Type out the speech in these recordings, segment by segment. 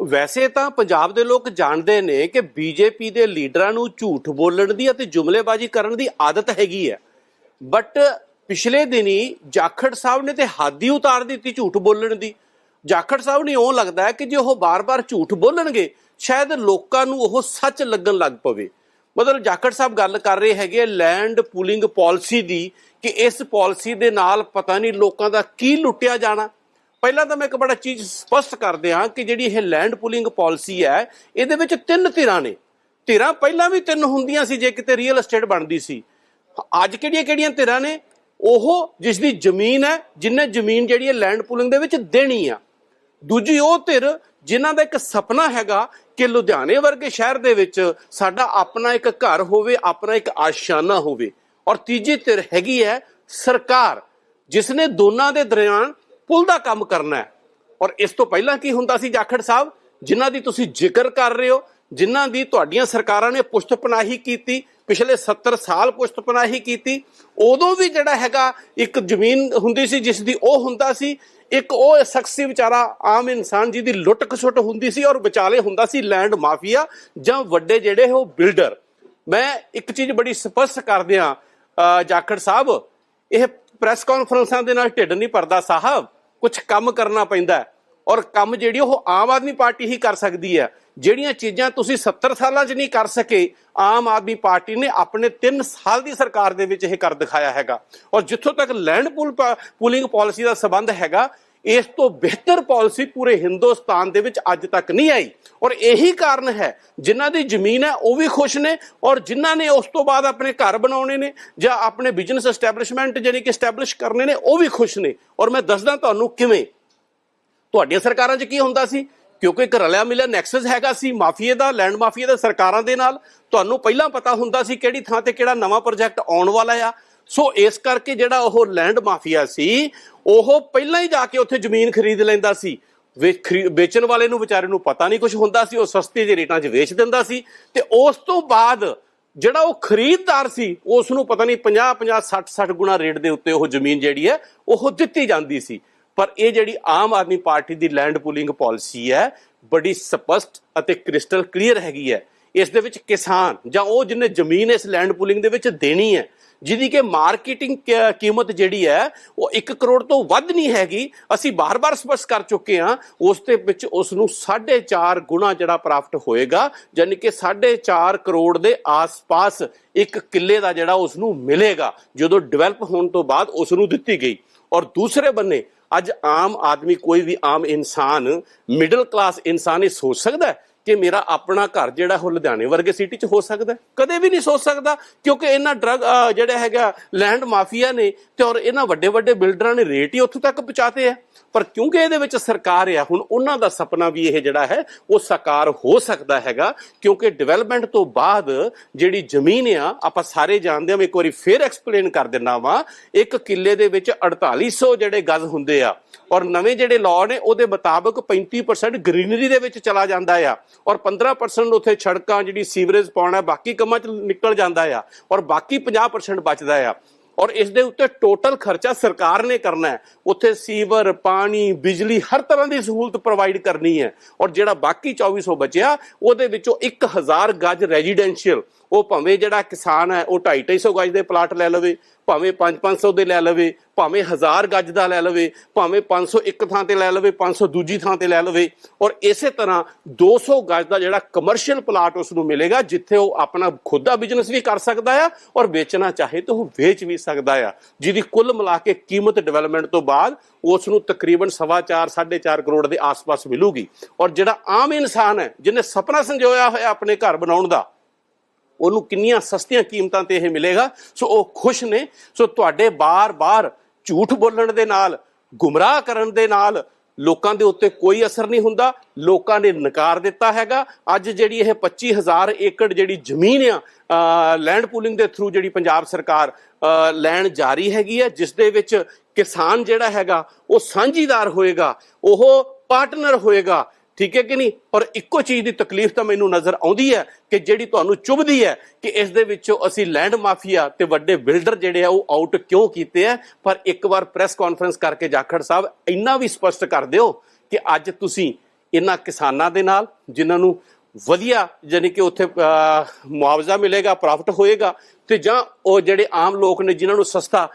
ਵੈਸੇ ਤਾਂ ਪੰਜਾਬ ਦੇ ਲੋਕ ਜਾਣਦੇ ਨੇ ਕਿ ਬੀਜੇਪੀ ਦੇ ਲੀਡਰਾਂ ਨੂੰ ਝੂਠ ਬੋਲਣ ਦੀ ਅਤੇ ਜੁਮਲੇਬਾਜ਼ੀ ਕਰਨ ਦੀ ਆਦਤ ਹੈਗੀ ਹੈ। ਬਟ ਪਿਛਲੇ ਦਿਨੀ ਜਾਖੜ ਸਾਹਿਬ ਨੇ ਤੇ ਹੱਦ ਹੀ ਉਤਾਰ ਦਿੱਤੀ ਝੂਠ ਬੋਲਣ ਦੀ। ਜਾਖੜ ਸਾਹਿਬ ਨੂੰ ਇਉਂ ਲੱਗਦਾ ਹੈ ਕਿ ਜੇ ਉਹ ਬਾਰ-ਬਾਰ ਝੂਠ ਬੋਲਣਗੇ, ਸ਼ਾਇਦ ਲੋਕਾਂ ਨੂੰ ਉਹ ਸੱਚ ਲੱਗਣ ਲੱਗ ਪਵੇ। ਮਤਲਬ ਜਾਖੜ ਸਾਹਿਬ ਗੱਲ ਕਰ ਰਹੇ ਹੈਗੇ ਲੈਂਡ ਪੂਲਿੰਗ ਪਾਲਿਸੀ ਦੀ, ਕਿ ਇਸ ਪਾਲਿਸੀ ਦੇ ਨਾਲ ਪਤਾ ਨਹੀਂ ਲੋਕਾਂ ਦਾ ਕੀ ਲੁੱਟਿਆ ਜਾਣਾ। ਪਹਿਲਾਂ ਤਾਂ ਮੈਂ ਇੱਕ ਬੜਾ ਚੀਜ਼ ਸਪਸ਼ਟ ਕਰ ਦਿਆਂ ਕਿ ਜਿਹੜੀ ਇਹ ਲੈਂਡ ਪੂਲਿੰਗ ਪਾਲਿਸੀ ਹੈ, ਇਹਦੇ ਵਿੱਚ ਤਿੰਨ ਧਿਰਾਂ ਨੇ। ਧਿਰਾਂ ਪਹਿਲਾਂ ਵੀ ਤਿੰਨ ਹੁੰਦੀਆਂ ਸੀ, ਜੇ ਕਿਤੇ ਰੀਅਲ ਏਸਟੇਟ ਬਣਦੀ ਸੀ। ਅੱਜ ਕਿਹੜੀਆਂ ਕਿਹੜੀਆਂ ਧਿਰਾਂ ਨੇ? ਉਹ ਜਿਸ ਦੀ ਜ਼ਮੀਨ ਹੈ, ਜਿੰਨੇ ਜ਼ਮੀਨ ਜਿਹੜੀ ਹੈ ਲੈਂਡ ਪੂਲਿੰਗ ਦੇ ਵਿੱਚ ਦੇਣੀ ਆ। ਦੂਜੀ ਉਹ ਧਿਰ ਜਿਨ੍ਹਾਂ ਦਾ ਇੱਕ ਸੁਪਨਾ ਹੈਗਾ ਕਿ ਲੁਧਿਆਣੇ ਵਰਗੇ ਸ਼ਹਿਰ ਦੇ ਵਿੱਚ ਸਾਡਾ ਆਪਣਾ ਇੱਕ ਘਰ ਹੋਵੇ, ਆਪਣਾ ਇੱਕ ਆਸ਼ਾਨਾ ਹੋਵੇ। ਔਰ ਤੀਜੀ ਧਿਰ ਹੈਗੀ ਹੈ ਸਰਕਾਰ, ਜਿਸ ਨੇ ਦੋਨਾਂ ਦੇ ਦਰਮਿਆਨ ਪੁਲ ਦਾ ਕੰਮ ਕਰਨਾ ਹੈ। ਔਰ ਇਸ ਤੋਂ ਪਹਿਲਾਂ ਕੀ ਹੁੰਦਾ ਸੀ ਜਾਖੜ ਸਾਹਿਬ? ਜਿਨ੍ਹਾਂ ਦੀ ਤੁਸੀਂ ਜ਼ਿਕਰ ਕਰ ਰਹੇ ਹੋ, ਜਿਨ੍ਹਾਂ ਦੀ ਤੁਹਾਡੀਆਂ ਸਰਕਾਰਾਂ ਨੇ ਪੁਸ਼ਤਪਨਾਹੀ ਕੀਤੀ, ਪਿਛਲੇ 70 ਸਾਲ ਪੁਸ਼ਤਪਨਾਹੀ ਕੀਤੀ, ਉਦੋਂ ਵੀ ਜਿਹੜਾ ਹੈਗਾ ਇੱਕ ਜ਼ਮੀਨ ਹੁੰਦੀ ਸੀ ਜਿਸ ਦੀ ਉਹ ਹੁੰਦਾ ਸੀ, ਇੱਕ ਉਹ ਸ਼ਖਸੀ ਵਿਚਾਰਾ ਆਮ ਇਨਸਾਨ ਜਿਹਦੀ ਲੁੱਟ ਖਸੁੱਟ ਹੁੰਦੀ ਸੀ ਔਰ ਵਿਚਾਲੇ ਹੁੰਦਾ ਸੀ ਲੈਂਡ ਮਾਫੀਆ ਜਾਂ ਵੱਡੇ ਜਿਹੜੇ ਉਹ ਬਿਲਡਰ। ਮੈਂ ਇੱਕ ਚੀਜ਼ ਬੜੀ ਸਪਸ਼ਟ ਕਰ ਦਿਆਂ ਜਾਖੜ ਸਾਹਿਬ, ਇਹ ਪ੍ਰੈਸ ਕਾਨਫਰੰਸਾਂ ਦੇ ਨਾਲ ਢਿੱਡ ਨਹੀਂ ਭਰਦਾ, ਸਾਹਿਬ। ਕੁਝ ਕੰਮ ਕਰਨਾ ਪੈਂਦਾ ਔਰ ਕੰਮ ਜਿਹੜੀ ਉਹ ਆਮ ਆਦਮੀ ਪਾਰਟੀ ਹੀ ਕਰ ਸਕਦੀ ਹੈ। ਜਿਹੜੀਆਂ ਚੀਜ਼ਾਂ ਤੁਸੀਂ 70 ਸਾਲਾਂ 'ਚ ਨਹੀਂ ਕਰ ਸਕੇ, ਆਮ ਆਦਮੀ ਪਾਰਟੀ ਨੇ ਆਪਣੇ 3 ਸਾਲ ਦੀ ਸਰਕਾਰ ਦੇ ਵਿੱਚ ਇਹ ਕਰ ਦਿਖਾਇਆ ਹੈਗਾ। ਔਰ ਜਿੱਥੋਂ ਤੱਕ ਲੈਂਡ ਪੂਲ ਪੂਲਿੰਗ ਪਾਲਿਸੀ ਦਾ ਸਬੰਧ ਹੈਗਾ ਇਸ ਤੋਂ ਬਿਹਤਰ ਪਾਲਿਸੀ ਪੂਰੇ ਹਿੰਦੁਸਤਾਨ ਦੇ ਵਿੱਚ ਅੱਜ ਤੱਕ ਨਹੀਂ ਆਈ। ਔਰ ਇਹੀ ਕਾਰਨ ਹੈ, ਜਿਨ੍ਹਾਂ ਦੀ ਜ਼ਮੀਨ ਹੈ, ਉਹ ਵੀ ਖੁਸ਼ ਨੇ, ਔਰ ਜਿਨ੍ਹਾਂ ਨੇ ਉਸ ਤੋਂ ਬਾਅਦ ਆਪਣੇ ਘਰ ਬਣਾਉਣੇ ਨੇ, ਜਾਂ ਆਪਣੇ ਬਿਜ਼ਨਸ ਐਸਟੈਬਲਿਸ਼ਮੈਂਟ ਜਾਨੀ ਕਿ ਐਸਟੈਬਲਿਸ਼ ਕਰਨੇ ਨੇ, ਉਹ ਵੀ ਖੁਸ਼ ਨੇ। ਔਰ ਮੈਂ ਦੱਸਦਾ ਤੁਹਾਨੂੰ ਕਿਵੇਂ। ਤੁਹਾਡੀਆਂ ਸਰਕਾਰਾਂ 'ਚ ਕੀ ਹੁੰਦਾ ਸੀ? ਕਿਉਂਕਿ ਇੱਕ ਰਲਿਆ ਮਿਲਿਆ ਨੈਕਸਸ ਹੈਗਾ ਸੀ, ਮਾਫੀਏ ਦਾ ਲੈਂਡ ਮਾਫੀਏ ਦਾ ਸਰਕਾਰਾਂ ਦੇ ਨਾਲ। ਤੁਹਾਨੂੰ ਪਹਿਲਾਂ ਪਤਾ ਹੁੰਦਾ ਸੀ ਕਿਹੜੀ ਥਾਂ ਤੇ ਕਿਹੜਾ ਨਵਾਂ ਪ੍ਰੋਜੈਕਟ ਆਉਣ ਵਾਲਾ ਆ। ਸੋ ਇਸ ਕਰਕੇ ਜਿਹੜਾ ਉਹ ਲੈਂਡ ਮਾਫੀਆ ਸੀ, ਉਹ ਪਹਿਲਾਂ ਹੀ ਜਾ ਕੇ ਉੱਥੇ ਜ਼ਮੀਨ ਖਰੀਦ ਲੈਂਦਾ ਸੀ। ਵੇ- ਖਰੀ- ਵੇਚਣ ਵਾਲੇ ਨੂੰ ਵਿਚਾਰੇ ਨੂੰ ਪਤਾ ਨਹੀਂ ਕੁਝ ਹੁੰਦਾ ਸੀ, ਉਹ ਸਸਤੇ ਦੇ ਰੇਟਾਂ 'ਚ ਵੇਚ ਦਿੰਦਾ ਸੀ ਤੇ ਉਸ ਤੋਂ ਬਾਅਦ ਜਿਹੜਾ ਉਹ ਖਰੀਦਦਾਰ ਸੀ ਉਸ ਨੂੰ ਪਤਾ ਨਹੀਂ 50 50 60 60 ਗੁਣਾ ਰੇਟ ਦੇ ਉੱਤੇ ਉਹ ਜ਼ਮੀਨ ਜਿਹੜੀ ਹੈ, ਉਹ ਦਿੱਤੀ ਜਾਂਦੀ ਸੀ। ਪਰ ਇਹ ਜਿਹੜੀ ਆਮ ਆਦਮੀ ਪਾਰਟੀ ਦੀ ਲੈਂਡ ਪੂਲਿੰਗ ਪਾਲਿਸੀ ਹੈ, ਬੜੀ ਸਪਸ਼ਟ ਅਤੇ ਕ੍ਰਿਸਟਲ ਕਲੀਅਰ ਹੈਗੀ ਹੈ ਇਸ ਦੇ ਵਿੱਚ ਕਿਸਾਨ, ਜਾਂ ਉਹ ਜਿਹਨੇ ਜ਼ਮੀਨ ਇਸ ਲੈਂਡ ਪੂਲਿੰਗ ਦੇ ਵਿੱਚ ਦੇਣੀ ਹੈ, ਜਿਹਦੀ ਕਿ ਮਾਰਕੀਟਿੰਗ ਕ- ਕੀਮਤ ਜਿਹੜੀ ਹੈ, ਉਹ 1 ਕਰੋੜ ਤੋਂ ਵੱਧ ਨਹੀਂ ਹੈਗੀ, ਅਸੀਂ ਬਾਰ-ਬਾਰ ਸਪਸ਼ਟ ਕਰ ਚੁੱਕੇ ਹਾਂ, ਉਸ ਦੇ ਵਿੱਚ ਉਸ ਨੂੰ 4.5 ਗੁਣਾ ਜਿਹੜਾ ਪ੍ਰਾਪਤ ਹੋਏਗਾ ਯਾਨੀ ਕਿ 4.5 ਕਰੋੜ ਦੇ ਆਸ-ਪਾਸ ਇੱਕ ਕਿੱਲੇ ਦਾ ਜਿਹੜਾ ਉਸ ਨੂੰ ਮਿਲੇਗਾ, ਜਦੋਂ ਡਿਵੈਲਪ ਹੋਣ ਤੋਂ ਬਾਅਦ ਉਸ ਨੂੰ ਦਿੱਤੀ ਗਈ। ਔਰ ਦੂਸਰੇ ਬੰਨੇ, ਅੱਜ ਆਮ ਆਦਮੀ ਕੋਈ ਵੀ ਆਮ ਇਨਸਾਨ ਮਿਡਲ ਕਲਾਸ ਇਨਸਾਨ ਇਹ ਸੋਚ ਸਕਦਾ ਹੈ ਕਿ ਮੇਰਾ ਆਪਣਾ ਘਰ ਜਿਹੜਾ ਉਹ ਲੁਧਿਆਣੇ ਵਰਗੇ ਸਿਟੀ 'ਚ ਹੋ ਸਕਦਾ ਕਦੇ ਵੀ ਨਹੀਂ ਸੋਚ ਸਕਦਾ, ਕਿਉਂਕਿ ਇਹਨਾਂ ਡਰਗ ਜਿਹੜਾ ਹੈਗਾ ਲੈਂਡ ਮਾਫੀਆ ਨੇ ਤੇ ਔਰ ਇਹਨਾਂ ਵੱਡੇ ਵੱਡੇ ਬਿਲਡਰਾਂ ਨੇ ਰੇਟ ਹੀ ਉੱਥੋਂ ਤੱਕ ਪਹੁੰਚਾਤੇ ਆ ਪਰ ਕਿਉਂਕਿ ਇਹਦੇ ਵਿੱਚ ਸਰਕਾਰ ਆ, ਹੁਣ ਉਹਨਾਂ ਦਾ ਸੁਪਨਾ ਵੀ ਇਹ ਜਿਹੜਾ ਹੈ, ਉਹ ਸਾਕਾਰ ਹੋ ਸਕਦਾ ਹੈਗਾ, ਕਿਉਂਕਿ ਡਿਵੈਲਪਮੈਂਟ ਤੋਂ ਬਾਅਦ ਜਿਹੜੀ ਜ਼ਮੀਨ ਆ, ਆਪਾਂ ਸਾਰੇ ਜਾਣਦੇ ਹਾਂ ਮੈਂ ਇੱਕ ਵਾਰੀ ਫੇਰ ਐਕਸਪਲੇਨ ਕਰ ਦਿੰਦਾ ਵਾਂ, ਇੱਕ ਕਿੱਲੇ ਦੇ ਵਿੱਚ 4800 ਜਿਹੜੇ ਗਜ਼ ਹੁੰਦੇ ਆ, ਔਰ ਨਵੇਂ ਜਿਹੜੇ ਲਾਅ ਨੇ, ਉਹਦੇ ਮੁਤਾਬਕ 35% ਗ੍ਰੀਨਰੀ ਦੇ ਵਿੱਚ ਚਲਾ ਜਾਂਦਾ ਆ, ਔਰ 15% ਉੱਥੇ ਸੜਕਾਂ, ਜਿਹੜੀ ਸੀਵਰੇਜ ਪਾਉਣਾ, ਬਾਕੀ ਕੰਮਾਂ 'ਚ ਨਿਕਲ ਜਾਂਦਾ ਆ, ਔਰ ਬਾਕੀ 50% ਬਚਦਾ ਆ। ਔਰ ਇਸ ਦੇ ਉੱਤੇ ਟੋਟਲ ਖਰਚਾ ਸਰਕਾਰ ਨੇ ਕਰਨਾ ਹੈ। ਉੱਥੇ ਸੀਵਰ, ਪਾਣੀ, ਬਿਜਲੀ, ਹਰ ਤਰ੍ਹਾਂ ਦੀ ਸਹੂਲਤ ਪ੍ਰੋਵਾਈਡ ਕਰਨੀ ਹੈ। ਔਰ ਜਿਹੜਾ ਬਾਕੀ 2400 ਬਚਿਆ, ਉਹਦੇ ਵਿੱਚੋਂ 1000 ਗਜ ਰੈਜ਼ੀਡੈਂਸ਼ੀਅਲ ਉਹ ਭਾਵੇਂ ਜਿਹੜਾ ਕਿਸਾਨ ਹੈ, ਉਹ 250 ਗਜ ਦੇ ਪਲਾਟ ਲੈ ਲਵੇ। ਭਾਵੇਂ 5-500 ਦੇ ਲੈ ਲਵੇ, ਭਾਵੇਂ 1000 ਗੱਜ ਦਾ ਲੈ ਲਵੇ, ਭਾਵੇਂ 500 ਇੱਕ ਥਾਂ ਤੇ ਲੈ ਲਵੇ 500 ਦੂਜੀ ਥਾਂ ਤੇ ਲੈ ਲਵੇ, ਔਰ ਇਸੇ ਤਰ੍ਹਾਂ 200 ਗੱਜ ਦਾ ਜਿਹੜਾ ਕਮਰਸ਼ੀਅਲ ਪਲਾਟ ਉਸ ਨੂੰ ਮਿਲੇਗਾ, ਜਿੱਥੇ ਉਹ ਆਪਣਾ ਖੁਦ ਦਾ ਬਿਜ਼ਨਸ ਵੀ ਕਰ ਸਕਦਾ ਆ, ਔਰ ਵੇਚਣਾ ਚਾਹੇ ਤਾਂ ਉਹ ਵੇਚ ਵੀ ਸਕਦਾ ਆ। ਜਿਹਦੀ ਕੁੱਲ ਮਿਲਾ ਕੇ ਕੀਮਤ ਡਿਵੈਲਪਮੈਂਟ ਤੋਂ ਬਾਅਦ ਉਸ ਨੂੰ ਤਕਰੀਬਨ 4.5 4.5 ਕਰੋੜ ਦੇ ਆਸ-ਪਾਸ ਮਿਲੂਗੀ। ਔਰ ਜਿਹੜਾ ਆਮ ਇਨਸਾਨ ਹੈ, ਜਿਹਨੇ ਸੁਪਨਾ ਸੰਜੋਇਆ ਹੋਇਆ ਆਪਣੇ ਘਰ ਬਣਾਉਣ ਦਾ ਉਹਨੂੰ ਕਿੰਨੀਆਂ ਸਸਤੀਆਂ ਕੀਮਤਾਂ ਤੇ ਇਹ ਮਿਲੇਗਾ। ਸੋ ਉਹ ਖੁਸ਼ ਨੇ। ਸੋ ਤੁਹਾਡੇ ਬਾਰ-ਬਾਰ ਝੂਠ ਬੋਲਣ ਦੇ ਨਾਲ, ਗੁੰਮਰਾਹ ਕਰਨ ਦੇ ਨਾਲ ਲੋਕਾਂ ਦੇ ਉੱਤੇ ਕੋਈ ਅਸਰ ਨਹੀਂ ਹੁੰਦਾ। ਲੋਕਾਂ ਨੇ ਨਕਾਰ ਦਿੱਤਾ ਹੈਗਾ। ਅੱਜ ਜਿਹੜੀ ਇਹ 25000 ਏਕੜ ਜਿਹੜੀ ਜ਼ਮੀਨ ਆ ਲੈਂਡ ਪੂਲਿੰਗ ਦੇ ਥਰੂ ਜਿਹੜੀ ਪੰਜਾਬ ਸਰਕਾਰ ਲੈਣ ਜਾਰੀ ਹੈਗੀ ਹੈ, ਜਿਸ ਦੇ ਵਿੱਚ ਕਿਸਾਨ ਜਿਹੜਾ ਹੈਗਾ, ਉਹ ਸਾਂਝੀਦਾਰ ਹੋਏਗਾ, ਉਹ ਪਾਰਟਨਰ ਹੋਏਗਾ। ਠੀਕ ਹੈ ਕਿ ਨਹੀਂ? ਔਰ ਇੱਕੋ ਚੀਜ਼ ਦੀ ਤਕਲੀਫ ਤਾਂ ਮੈਨੂੰ ਨਜ਼ਰ ਆਉਂਦੀ ਹੈ ਕਿ ਜਿਹੜੀ ਤੁਹਾਨੂੰ ਚੁਭਦੀ ਹੈ ਕਿ ਇਸ ਦੇ ਵਿੱਚੋਂ ਅਸੀਂ ਲੈਂਡ ਮਾਫੀਆ ਤੇ ਵੱਡੇ ਬਿਲਡਰ ਜਿਹੜੇ ਆ ਉਹ ਆਊਟ ਕਿਉਂ ਕੀਤੇ ਆ? ਪਰ ਇੱਕ ਵਾਰ ਪ੍ਰੈਸ ਕਾਨਫਰੰਸ ਕਰਕੇ ਜਾਖੜ ਸਾਹਿਬ, ਇੰਨਾ ਵੀ ਸਪਸ਼ਟ ਕਰ ਦਿਓ ਕਿ ਅੱਜ ਤੁਸੀਂ ਇਹਨਾਂ ਕਿਸਾਨਾਂ ਦੇ ਨਾਲ, ਜਿਨ੍ਹਾਂ ਨੂੰ ਵਧੀਆ ਯਾਨੀ ਕਿ ਉੱਥੇ ਮੁਆਵਜ਼ਾ ਮਿਲੇਗਾ ਪ੍ਰੋਫਿਟ ਹੋਏਗਾ ਤੇ ਜਾਂ ਉਹ ਜਿਹੜੇ ਆਮ ਲੋਕ ਨੇ ਜਿਨ੍ਹਾਂ ਨੂੰ ਸਸਤਾ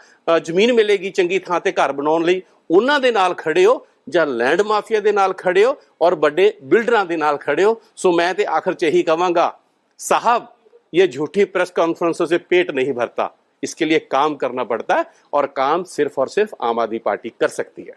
ਜ਼ਮੀਨ ਮਿਲੇਗੀ ਚੰਗੀ ਥਾਂ ਤੇ ਘਰ ਬਣਾਉਣ ਲਈ, ਉਹਨਾਂ ਦੇ ਨਾਲ ਖੜੇ ਹੋ ਜਾਂ ਲੈਂਡ ਮਾਫੀਆ ਦੇ ਨਾਲ ਖੜੇ ਹੋ ਔਰ ਵੱਡੇ ਬਿਲਡਰਾਂ ਦੇ ਨਾਲ ਖੜੇ ਹੋ ਸੋ ਮੈਂ ਤੇ ਆਖਰ ਚ ਇਹੀ ਕਵਾਂਗਾ साहब ये झूठी प्रेस कॉन्फ्रेंसों से पेट नहीं भरता इसके लिए काम करना पड़ता है और काम सिर्फ और सिर्फ आम आदमी पार्टी कर सकती है